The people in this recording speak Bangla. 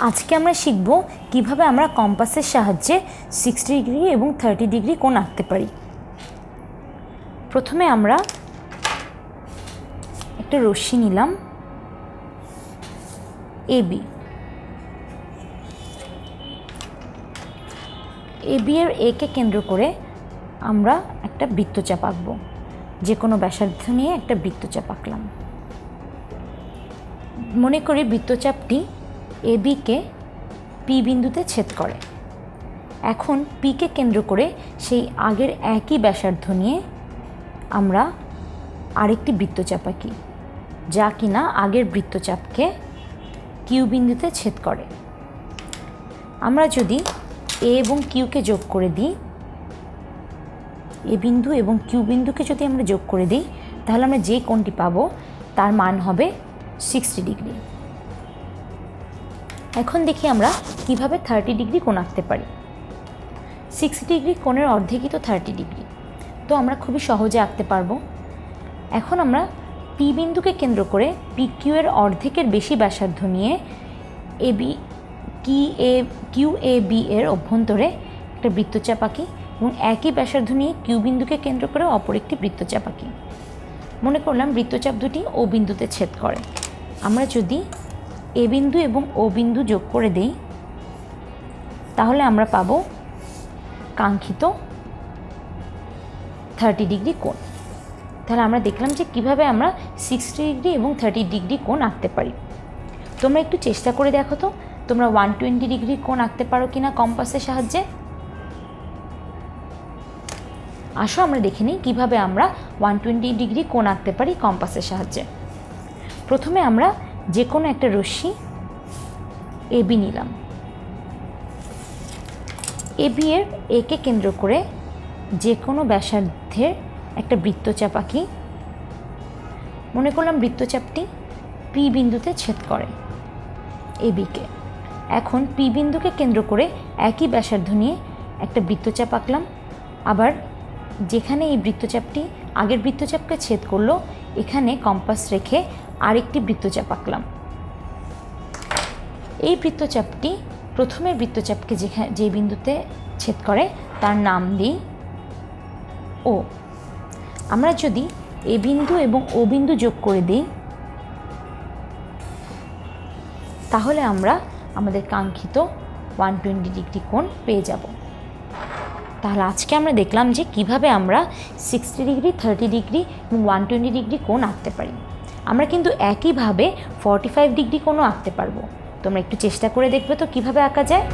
আজকে আমরা শিখব কীভাবে আমরা কম্পাসের সাহায্যে সিক্সটি ডিগ্রি এবং থার্টি ডিগ্রি কোণ আঁকতে পারি। প্রথমে আমরা একটা রশ্মি নিলাম এবি এবি এর একে কেন্দ্র করে আমরা একটা বৃত্তচাপ আঁকবো। যে কোনো ব্যাসার্ধ নিয়ে একটা বৃত্তচাপ আঁকলাম। মনে করি বৃত্তচাপটি এবিকে পি বিন্দুতে ছেদ করে। এখন পিকে কেন্দ্র করে সেই আগের একই ব্যাসার্ধ নিয়ে আমরা আরেকটি বৃত্তচাপ আঁকি, যা কিনা আগের বৃত্তচাপকে কিউ বিন্দুতে ছেদ করে। আমরা যদি এ এবং কিউকে যোগ করে দিই এ বিন্দু এবং কিউ বিন্দুকে যদি আমরা যোগ করে দিই, তাহলে আমরা যে কোণটি পাবো, তার মান হবে সিক্সটি ডিগ্রি। এখন দেখি আমরা কীভাবে থার্টি ডিগ্রি কোণ আঁকতে পারি। সিক্সটি ডিগ্রি কোণের অর্ধেকই তো থার্টি ডিগ্রি তো আমরা খুবই সহজে আঁকতে পারব। এখন আমরা পি বিন্দুকে কেন্দ্র করে পি কিউ এর অর্ধেকের বেশি ব্যাসার্ধ নিয়ে এ বি কি এ কিউ এ বি এর অভ্যন্তরে একটা বৃত্তচাপ আঁকি এবং একই ব্যাসার্ধ নিয়ে কিউ বিন্দুকে কেন্দ্র করে অপর একটি বৃত্তচাপ আঁকি। মনে করলাম বৃত্তচাপ দুটি ও বিন্দুতে ছেদ করে। আমরা যদি এ বিন্দু এবং ও বিন্দু যোগ করে দেই, তাহলে আমরা পাব কাঙ্ক্ষিত থার্টি ডিগ্রি কোণ। তাহলে আমরা দেখলাম যে কীভাবে আমরা সিক্সটি ডিগ্রি এবং থার্টি ডিগ্রি কোণ আঁকতে পারি। তোমরা একটু চেষ্টা করে দেখো তো, তোমরা ওয়ান টোয়েন্টি ডিগ্রি কোণ আঁকতে পারো কি না কম্পাসের সাহায্যে। আসো আমরা দেখে নিই কীভাবে আমরা ওয়ান টোয়েন্টি ডিগ্রি কোণ আঁকতে পারি কম্পাসের সাহায্যে। প্রথমে আমরা যে কোনো একটা রশ্মি এবি নিলাম। এবি এর একে কেন্দ্র করে যে কোনো ব্যাসার্ধের একটা বৃত্তচাপ আঁকি। মনে করলাম বৃত্তচাপটি পি বিন্দুতে ছেদ করে এবিকে এখন পি বিন্দুকে কেন্দ্র করে একই ব্যাসার্ধ নিয়ে একটা বৃত্তচাপ আঁকলাম। আবার যেখানে এই বৃত্তচাপটি আগের বৃত্তচাপকে ছেদ করল এখানে কম্পাস রেখে আরেকটি বৃত্তচাপ আঁকলাম। এই বৃত্তচাপটি প্রথমে বৃত্তচাপকে যেখানে যে বিন্দুতে ছেদ করে তার নাম দিই ও আমরা যদি এ বিন্দু এবং ও বিন্দু যোগ করে দিই, তাহলে আমরা আমাদের কাঙ্ক্ষিত ওয়ান টোয়েন্টি ডিগ্রি কোণ পেয়ে যাব। তাহলে আজকে আমরা দেখলাম যে কীভাবে আমরা সিক্সটি ডিগ্রি থার্টি ডিগ্রি এবং ওয়ান টোয়েন্টি ডিগ্রি কোন আঁকতে পারি। আমরা কিন্তু একইভাবে ফর্টি ফাইভ ডিগ্রি কোণও আঁকতে পারব। তোমরা একটু চেষ্টা করে দেখবে তো কীভাবে আঁকা যায়।